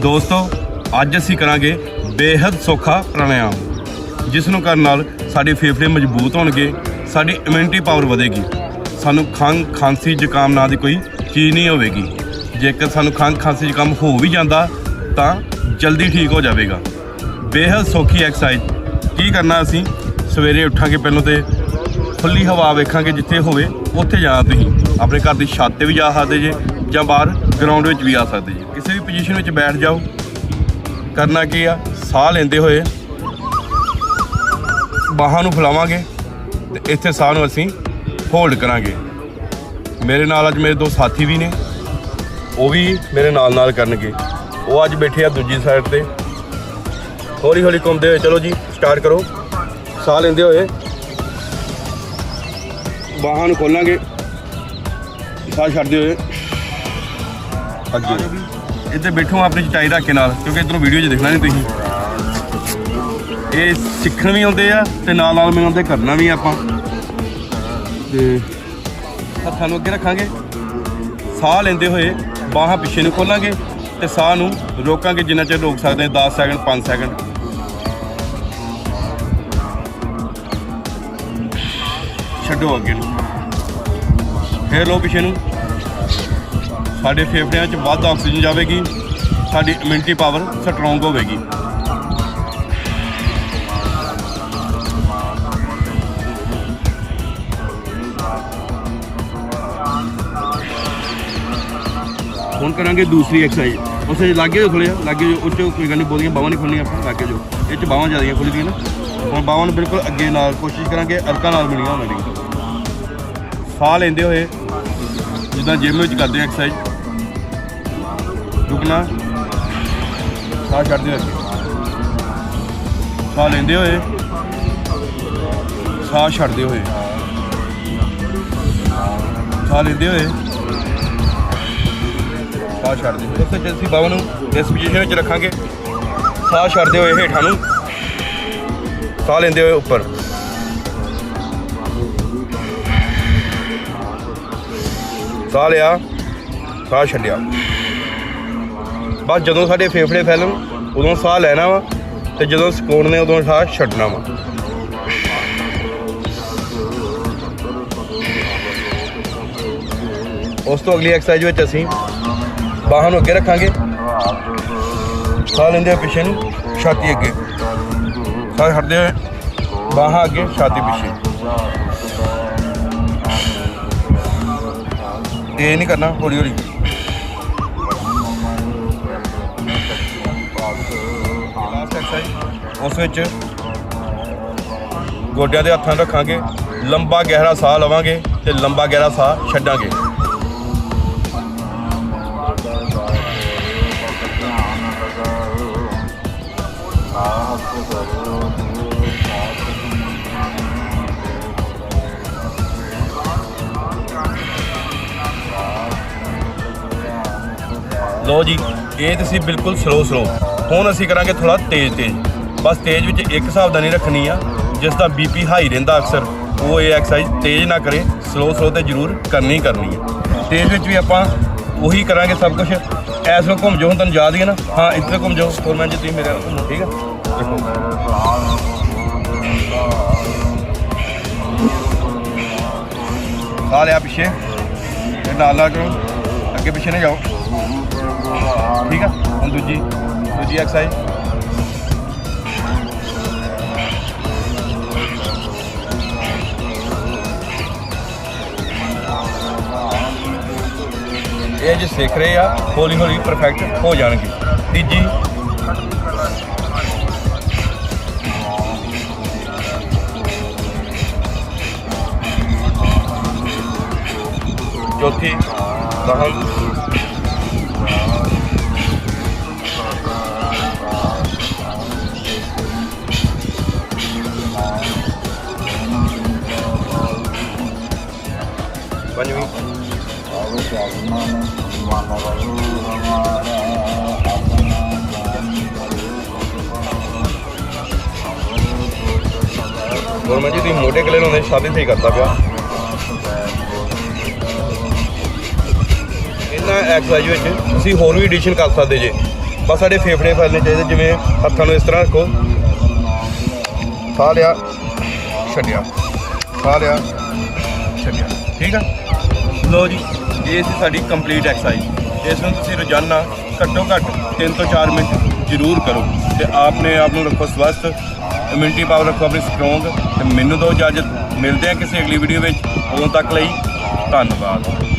ਦੋਸਤੋ, ਅੱਜ ਅਸੀਂ ਕਰਾਂਗੇ ਬੇਹੱਦ ਸੌਖਾ ਪ੍ਰਾਣਾਯਾਮ, ਜਿਸ ਨੂੰ ਕਰਨ ਨਾਲ ਸਾਡੇ ਫੇਫੜੇ ਮਜ਼ਬੂਤ ਹੋਣਗੇ, ਸਾਡੀ ਇਮਿਊਨਿਟੀ ਪਾਵਰ ਵਧੇਗੀ। ਸਾਨੂੰ ਖੰਘ ਖਾਂਸੀ ਜ਼ੁਕਾਮ ਨਾਂ ਦੀ ਕੋਈ ਚੀਜ਼ ਨਹੀਂ ਹੋਵੇਗੀ। ਜੇਕਰ ਸਾਨੂੰ ਖੰਘ ਖਾਂਸੀ ਜ਼ੁਕਾਮ ਹੋ ਵੀ ਜਾਂਦਾ, ਤਾਂ ਜਲਦੀ ਠੀਕ ਹੋ ਜਾਵੇਗਾ। ਬੇਹੱਦ ਸੌਖੀ ਐਕਸਰਸਾਈਜ਼ ਕੀ ਕਰਨਾ ਅਸੀਂ? ਸਵੇਰੇ ਉੱਠਾਂਗੇ ਪਹਿਲਾਂ ਤੇ ਖੁੱਲੀ ਹਵਾ ਵੇਖਾਂਗੇ ਜਿੱਥੇ ਹੋਵੇ, ਉੱਥੇ ਜਾਣਾ ਤੁਸੀਂ। ਆਪਣੇ ਘਰ ਦੀ ਛੱਤ ਤੇ ਵੀ ਜਾ ਸਕਦੇ ਜੇ, ਜਾਂ ਬਾਹਰ ਗਰਾਊਂਡ ਵਿੱਚ ਵੀ ਆ ਸਕਦੇ ਜੀ। ਕਿਸੇ ਵੀ ਪੋਜੀਸ਼ਨ ਵਿੱਚ ਬੈਠ ਜਾਓ। ਕਰਨਾ ਕੀ ਆ? ਸਾਹ ਲੈਂਦੇ ਹੋਏ ਬਾਹਾਂ ਨੂੰ ਫੁਲਾਵਾਂਗੇ ਤੇ ਇੱਥੇ ਸਾਹ ਨੂੰ ਅਸੀਂ ਹੋਲਡ ਕਰਾਂਗੇ। ਮੇਰੇ ਨਾਲ ਅੱਜ ਮੇਰੇ ਦੋ ਸਾਥੀ ਵੀ ਨੇ। ਉਹ ਵੀ ਮੇਰੇ ਨਾਲ ਨਾਲ ਕਰਨਗੇ। ਉਹ ਅੱਜ ਬੈਠੇ ਆ ਦੂਜੀ ਸਾਈਡ ਤੇ। ਹੌਲੀ ਹੌਲੀ ਘੁੰਮਦੇ ਹੋਏ, ਚਲੋ ਜੀ ਸਟਾਰਟ ਕਰੋ। ਸਾਹ ਲੈਂਦੇ ਹੋਏ ਬਾਹਾਂ ਨੂੰ ਖੋਲਾਂਗੇ। ਸਾਹ ਛੱਡਦੇ ਹੋਏ ਅੱਗੇ। ਇੱਥੇ ਬੈਠੋ, ਆਪਣੀ ਚਟਾਈ ਰੱਖ ਕੇ ਨਾਲ, ਕਿਉਂਕਿ ਇਧਰੋਂ ਵੀਡੀਓ 'ਚ ਦੇਖਣਾ ਨਹੀਂ ਤੁਸੀਂ। ਇਹ ਸਿੱਖਣ ਵੀ ਆਉਂਦੇ ਆ ਤੇ ਨਾਲ ਨਾਲ ਮੈਨੂੰ ਆਉਂਦੇ ਕਰਨਾ ਵੀ ਆਪਾਂ। ਤੇ ਹੱਥਾਂ ਨੂੰ ਅੱਗੇ ਰੱਖਾਂਗੇ। ਸਾਹ ਲੈਂਦੇ ਹੋਏ ਬਾਹਾਂ ਪਿੱਛੇ ਨੂੰ ਖੋਲਾਂਗੇ ਤੇ ਸਾਹ ਨੂੰ ਰੋਕਾਂਗੇ, ਜਿੰਨਾ ਚਿਰ ਰੋਕ ਸਕਦੇ ਹਾਂ 10 ਸੈਕਿੰਡ 5 ਸੈਕਿੰਡ ਛੱਡੋ ਅੱਗੇ ਨੂੰ। ਫੇਰ ਲੋ ਪਿੱਛੇ ਨੂੰ। ਸਾਡੇ ਫੇਫੜਿਆਂ 'ਚ ਵੱਧ ਆਕਸੀਜਨ ਜਾਵੇਗੀ, ਸਾਡੀ ਇਮਿਊਨਿਟੀ ਪਾਵਰ ਸਟਰੋਂਗ ਹੋਵੇਗੀ। ਹੁਣ ਕਰਾਂਗੇ ਦੂਸਰੀ ਐਕਸਰਸਾਈਜ਼ ਉਸੇ ਲਾਗੇ ਜੋ ਥੋੜ੍ਹਾ ਲਾਗੇ ਜੋ ਉੱਚ ਕੋਈ ਗੱਲ ਨਹੀਂ, ਬੋਲੀਆਂ ਬਾਹਾਂ ਨਹੀਂ ਖੁੱਲਣੀਆਂ ਆਪਾਂ ਲਾਗੇ ਜੋ। ਇਹ ਚ ਬਾਹਾਂ ਜ਼ਿਆਦੀਆਂ ਖੁੱਲਦੀਆਂ ਨਾ। ਹੁਣ ਬਾਹਾਂ ਨੂੰ ਬਿਲਕੁਲ ਅੱਗੇ ਨਾਲ, ਕੋਸ਼ਿਸ਼ ਕਰਾਂਗੇ ਅਰਕਾਂ ਨਾਲ ਮਿਲੀਆਂ ਹੋਣ ਦੀ ਸਾਹ ਲੈਂਦੇ ਹੋਏ, ਜਿੱਦਾਂ ਜਿਮ ਵਿੱਚ ਕਰਦੇ ਐਕਸਰਸਾਈਜ਼ ਰੁਕਣਾ। ਸਾਹ ਛੱਡਦੇ ਹੋਏ ਸਾਹ ਲੈਂਦੇ ਹੋਏ। ਸਾਹ ਛੱਡਦੇ ਹੋਏ। ਸਾਹ ਲੈਂਦੇ ਹੋਏ। ਸਾਹ ਛੱਡਦੇ ਹੋਏ। ਉਸ ਵਿੱਚ ਅਸੀਂ ਬਾਹਾਂ ਨੂੰ ਇਸ ਪੋਜੀਸ਼ਨ ਵਿੱਚ ਰੱਖਾਂਗੇ। ਸਾਹ ਛੱਡਦੇ ਹੋਏ ਹੇਠਾਂ ਨੂੰ। ਸਾਹ ਲੈਂਦੇ ਹੋਏ ਉੱਪਰ। ਸਾਹ ਲਿਆ। ਸਾਹ ਛੱਡਿਆ। ਬਸ ਜਦੋਂ ਸਾਡੇ ਫੇਫੜੇ ਫੈਲਣ ਉਦੋਂ ਸਾਹ ਲੈਣਾ ਵਾ ਤੇ ਜਦੋਂ ਸਕੂਨ ਨੇ ਉਦੋਂ ਸਾਹ ਛੱਡਣਾ ਵਾ। ਉਸ ਤੋਂ ਅਗਲੀ ਐਕਸਰਸਾਈਜ਼ ਵਿੱਚ ਅਸੀਂ ਬਾਹਾਂ ਨੂੰ ਅੱਗੇ ਰੱਖਾਂਗੇ। ਸਾਹ ਲੈਂਦੇ ਹੋਏ ਪਿੱਛੇ ਨੂੰ, ਛਾਤੀ ਅੱਗੇ। ਸਾਹ ਛੱਡਦੇ ਹੋਏ ਬਾਹਾਂ ਅੱਗੇ, ਛਾਤੀ ਪਿੱਛੇ। ਇਹ ਨਹੀਂ ਕਰਨਾ ਹੌਲੀ ਹੌਲੀ ਉਸ ਵਿੱਚ ਗੋਡਿਆਂ ਦੇ ਹੱਥਾਂ ਨੂੰ ਰੱਖਾਂਗੇ, ਲੰਬਾ ਗਹਿਰਾ ਸਾਹ ਲਵਾਂਗੇ ਤੇ ਲੰਬਾ ਗਹਿਰਾ ਸਾਹ ਛੱਡਾਂਗੇ। ਲੋ ਜੀ, ਇਹ ਤੁਸੀਂ ਬਿਲਕੁਲ ਸਲੋ ਸਲੋ ਹੁਣ ਅਸੀਂ ਕਰਾਂਗੇ ਥੋੜਾ ਤੇਜ਼ ਤੇਜ਼। ਬਸ ਤੇਜ਼ ਵਿੱਚ ਇੱਕ ਹਿਸਾਬ ਰੱਖਣੀ ਆ, ਜਿਸ ਦਾ ਬੀਪੀ ਹਾਈ ਰਹਿੰਦਾ ਅਕਸਰ। ਉਹ ਇਹ ਐਕਸਰਸਾਈਜ਼ ਤੇਜ਼ ਨਾ ਕਰੇ ਸਲੋ ਸਲੋ ਤੇ ਜ਼ਰੂਰ ਕਰਨੀ ਕਰਨੀ ਹੈ ਤੇਜ਼ ਵਿੱਚ ਵੀ ਆਪਾਂ ਉਹੀ ਕਰਾਂਗੇ ਸਭ ਕੁਝ ਐਸ ਵੇਲੇ ਘੁੰਮ ਜਾਓ, ਹੁਣ ਤੁਹਾਨੂੰ ਯਾਦ ਹੀ ਹੈ ਨਾ। ਹਾਂ, ਇੱਧਰ ਘੁੰਮ ਜਾਓ। ਹੋਰ ਮੈਂ ਜੀ ਤੁਸੀਂ ਮੇਰੇ ਨਾਲ ਘੁੰਮੋ ਠੀਕ ਆ? ਲਿਆ ਪਿੱਛੇ। ਤੇ ਨਾਲ ਨਾਲ ਕਰੋ। ਅੱਗੇ ਪਿੱਛੇ ਨਾ ਜਾਓ। ਠੀਕ ਆ? ਹੁਣ ਦੂਜੀ। ਦੂਜੀ ਐਕਸਰਸਾਈਜ਼ ਇਹ ਜੇ ਸਿੱਖ ਰਹੇ ਆ, ਹੌਲੀ ਹੌਲੀ ਪਰਫੈਕਟ ਹੋ ਜਾਣਗੇ। ਤੀਜੀ। ਚੌਥੀ। ਦਹਨ ਪੰਜਵੀਂ ਗੌਰਮੈਂਟ ਜੀ ਤੁਸੀਂ ਮੋਢੇ ਕਲੇ ਲਾਉਂਦੇ, ਸ਼ਾਦੀ ਸਹੀ ਕਰਦਾ ਪਿਆ। ਇਹਨਾਂ ਐਕਸਰਸਾਈਜ਼ ਵਿੱਚ ਤੁਸੀਂ ਹੋਰ ਵੀ ਐਡੀਸ਼ਨ ਕਰ ਸਕਦੇ ਜੇ। ਬਸ ਸਾਡੇ ਫੇਫੜੇ ਫੈਲਣੇ ਚਾਹੀਦੇ, ਜਿਵੇਂ ਹੱਥਾਂ ਨੂੰ ਇਸ ਤਰ੍ਹਾਂ ਰੱਖੋ। ਫਾ ਲਿਆ, ਛੱਡਿਆ। ਫਾ ਲਿਆ, ਛੱਡਿਆ। ਠੀਕ ਆ? ਲੋ ਜੀ, ਇਹ ਸੀ ਸਾਡੀ ਕੰਪਲੀਟ ਐਕਸਰਸਾਈਜ਼ ਇਸ ਨੂੰ ਤੁਸੀਂ ਰੋਜ਼ਾਨਾ ਘੱਟੋ ਘੱਟ 3 ਤੋਂ 4 ਮਿੰਟ ਜ਼ਰੂਰ ਕਰੋ ਤੇ ਆਪਨੇ ਆਪ ਨੂੰ ਰੱਖੋ ਸਵਸਥ ਇਮਿਊਨਿਟੀ ਪਾਵਰ ਰੱਖੋ ਆਪਣੀ ਸਟਰੋਂਗ ਤੇ ਮੈਨੂੰ ਦੋ ਇਜਾਜ਼ਤ। ਮਿਲਦੇ ਆ ਕਿਸੇ ਅਗਲੀ ਵੀਡੀਓ ਵਿੱਚ। ਉਦੋਂ ਤੱਕ ਲਈ ਧੰਨਵਾਦ।